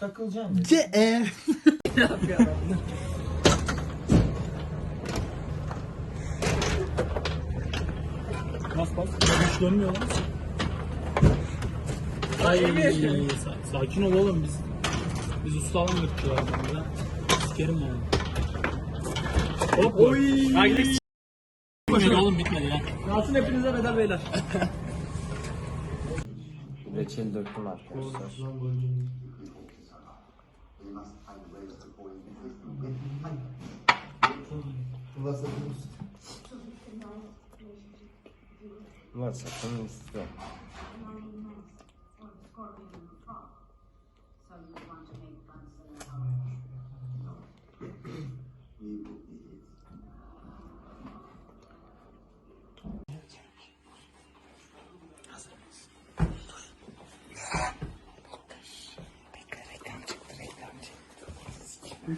Takılacağım. Ce e. Bas bas. Hiç dönmüyor lan. Ay, sa- sakin ol oğlum biz. Biz usta alan ırkçılar burada. Sikerim yani. Hop. Oy. Ha gidelim. Bitmedi oğlum bitmedi ya. Kalsın hepinize bedel beyler. Reçel döktüm arkadaşlar. must find ways to coexist with Двадцать. Двадцать. İyi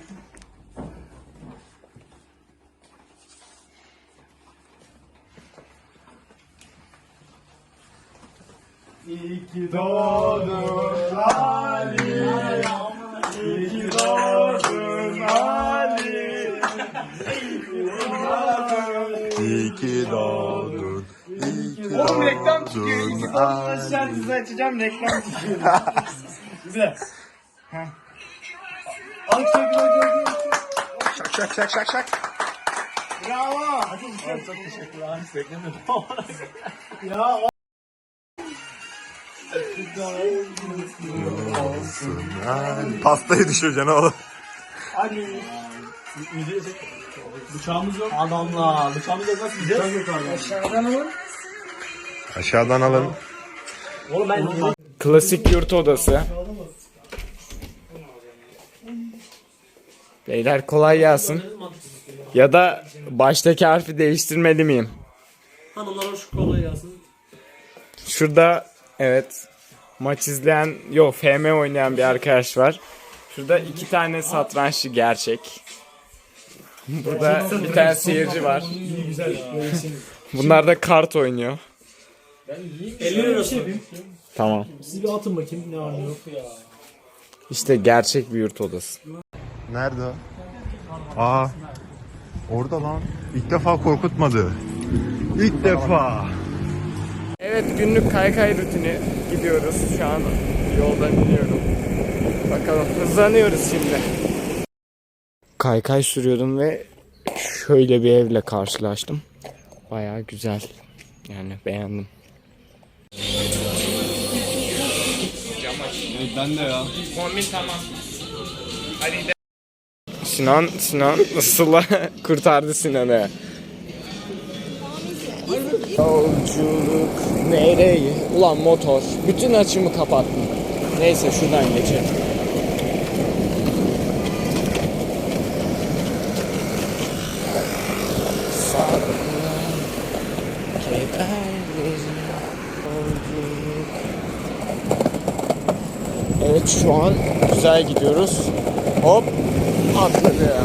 ki doğdun. İyi ki Oğlum reklam çıkıyor. İyi ki doğdun. Şarkısı açacağım reklam çıkıyor. Güzel. Çek Şak şak şak şak şak. Bravo. Çok teşekkürler. Hiç beklemiyordum. Ya o Pastayı düşüreceksin oğlum. hadi. Müziği çek. Bıçağımız yok. Adamlar. Bıçağımız yok nasıl gideceğiz? Aşağıdan alın. Aşağıdan alın. Oğlum ben Klasik yurt odası. Beyler kolay gelsin. Ya da baştaki harfi değiştirmeli miyim? hanımlara şu kolay gelsin. Şurada evet maç izleyen yok FM oynayan bir arkadaş var. Şurada iki tane satranççı gerçek. Burada bir tane seyirci var. Bunlar da kart oynuyor. 50 lirası. Tamam. Siz bir atın bakayım ne var ne yok. İşte gerçek bir yurt odası. Nerede o? Aa. Orada lan. İlk defa korkutmadı. İlk defa. Evet günlük kaykay rutini gidiyoruz. Şu an yoldan iniyorum. Bakalım hızlanıyoruz şimdi. Kaykay sürüyordum ve şöyle bir evle karşılaştım. Baya güzel. Yani beğendim. Ben de ya. Kombin tamam. Hadi de. Sinan, Sinan Sıla kurtardı Sinan'ı. Yolculuk nereye? Ulan motor. Bütün açımı kapattım. Neyse şuradan geçelim. Evet şu an güzel gidiyoruz. Hop atladı.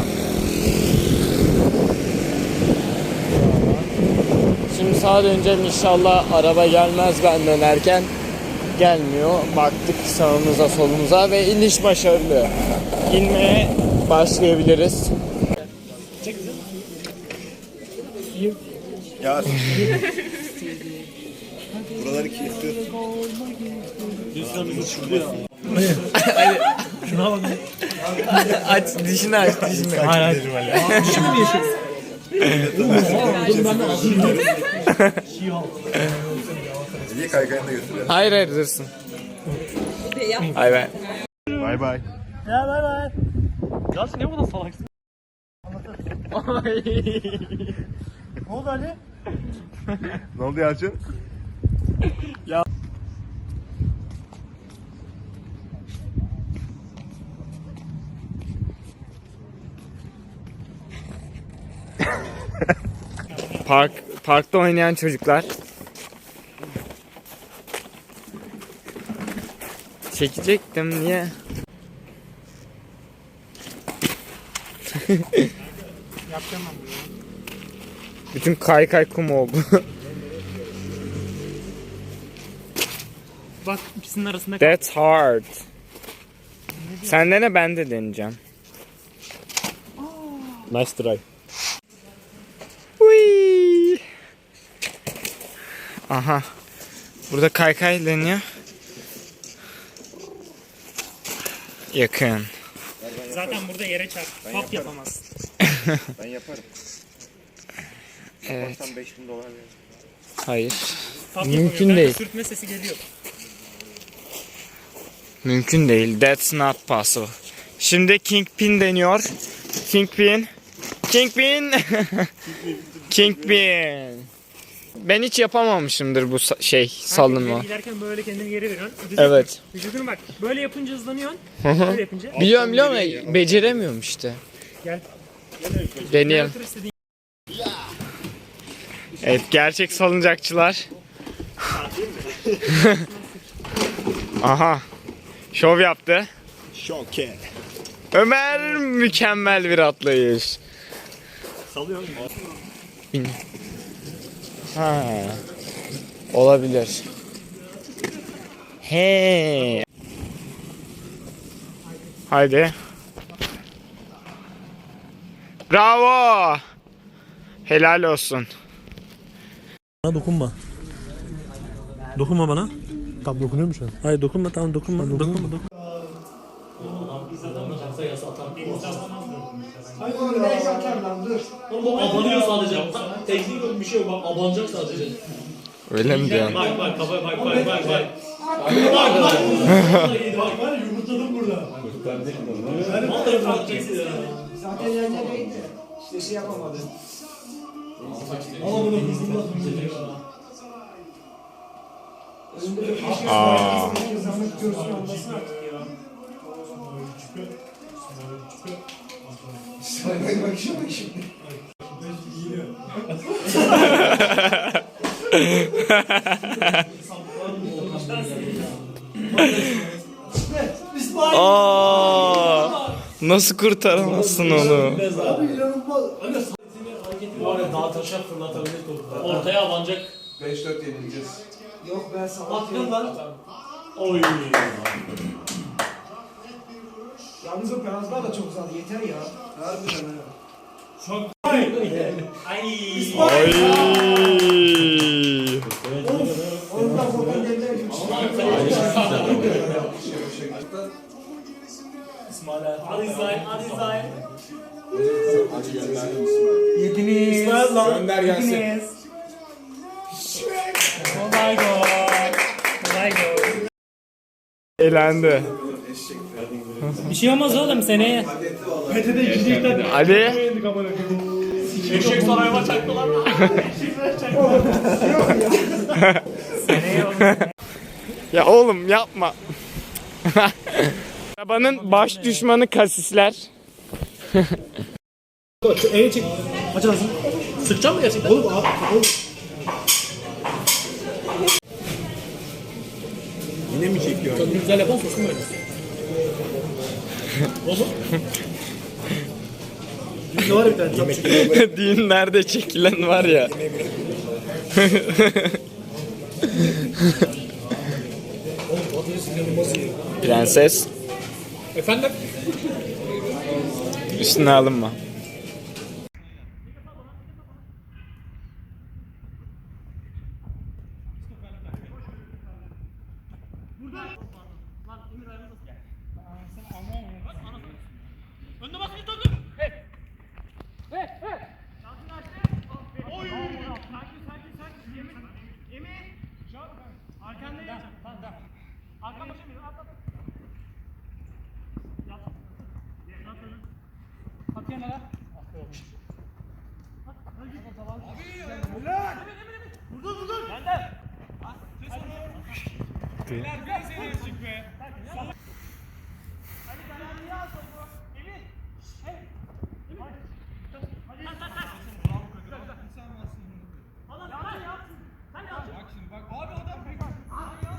Şimdi sağa döneceğim inşallah araba gelmez ben dönerken. Gelmiyor. Baktık sağımıza solumuza ve iniş başarılı. İnmeye başlayabiliriz. Ya. Buraları kilitli. Lütfen bizi çıktı ya. aç dişini aç dişini. Hayır hayır. Şimdi mi yaşıyorsun? Dur ben de alayım. İyi kaykayını da götürelim. Hayır hayır dursun. Hayır ben. Bay bay. Ya bay bay. Ya sen niye bu kadar salaksın? Ne oldu Ali? Ne oldu Yalçın? Park parkta oynayan çocuklar. Çekecektim niye? Bütün kaykay kum oldu. Bak ikisinin arasında That's hard. Sen dene ben de deneyeceğim. Nice try. Aha. Burada kaykay deniyor. Yakın. Zaten burada yere çarp. Hop yapamazsın. Ben yaparım. Evet. Tam 5000 dolar veririm. Hayır. Hop Mümkün yapamıyor. değil. Sürtme sesi geliyor. Mümkün değil. That's not possible. Şimdi Kingpin deniyor. Kingpin. Kingpin. Kingpin. Ben hiç yapamamışımdır bu sa- şey salınma. Kanka, giderken böyle kendini geri veriyorsun. Düz Evet. yapıyorsun. Vücudunu bak. Böyle yapınca hızlanıyorsun. Böyle yapınca. Biliyorum biliyorum ama beceremiyorum işte. Gel. Deneyelim. Otur istediğin Evet gerçek salıncakçılar. Aha. Şov yaptı. Şoke. Ömer mükemmel bir atlayış. Salıyor. Bin. Ha. Olabilir. He. Haydi. Bravo. Helal olsun. Bana dokunma. Dokunma bana. Tam dokunuyor mu şu an? Hayır dokunma tamam dokunma. Dokunma dokunma. Abanıyor sadece. Teknik bir şey yok. Bak abanacak sadece. Öyle mi diyorsun? Bak bak bak bak bak bak bak. Bak bak. Bak var ya yumurtladım burada. Vallahi bırakacaksın ya. Zaten yerlerdeydi. İşte şey yapamadı. Ama bunu hızlı Aa. Zahmet görsün anlasın artık ya. Bak bak şimdi bak şimdi. Aa. Nasıl kurtaramazsın onu? Bu arada fırlatabilir topu. Ortaya abanacak. 5-4 yenileceğiz. Yok ben salak Attın lan. Oy. Yalnız o penaltılar da çok uzadı yeter ya. Harbiden ha. Ay. Ay. Onun da korkan devler gibi. Hadi İsmail, hadi İsmail. Yediniz. İsmail lan. Gönder gelsin. Yediniz. Kolay gol. Kolay gol. Elendi. Bir şey olmaz oğlum seneye. Ali. Eşek sarayıma çaktılar mı? Ya oğlum yapma. Arabanın baş düşmanı kasisler. Eli çek. Aç ağzını. Sıkacak mı gerçekten? Oğlum. Yine mi çekiyor? Çok güzel yapan sosun böyle. Oğlum. Ne var bir tane? Yemek. Düğünlerde çekilen var ya. Prenses Efendim? üstüne alınma. Beyler bir seni çık be. Hadi ben niye al topu? Emin. Hey. Emin. Hadi. Hadi. Hadi. Allah Allah yapsın. Sen yapsın. Bak şimdi bak abi adam pek. Hadi ya.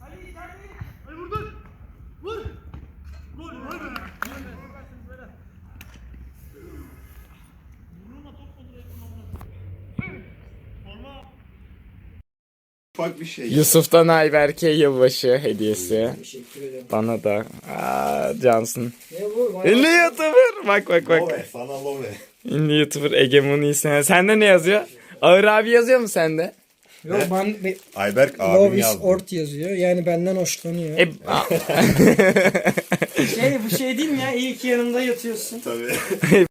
Hadi hadi. Hadi vurdun. Vur. Gol. Vur be. Burnuma top kontrol ettim amına. Forma. Ufak bir şey. Yusuf'tan Ayberk'e yılbaşı hediyesi. Teşekkür ederim. Bana da. Aa, Cansın. Ne bu? Ünlü YouTuber. Bak bak bak. Love, sana love. Ünlü YouTuber Egemon'u iyisine. Sende ne yazıyor? Ağır abi yazıyor mu sende? Yok ben be- Ayberk Love abim is yazdı. Ort yazıyor. Yani benden hoşlanıyor. E, a- Şey bu şey değil mi ya? İyi ki yanımda yatıyorsun. Tabii.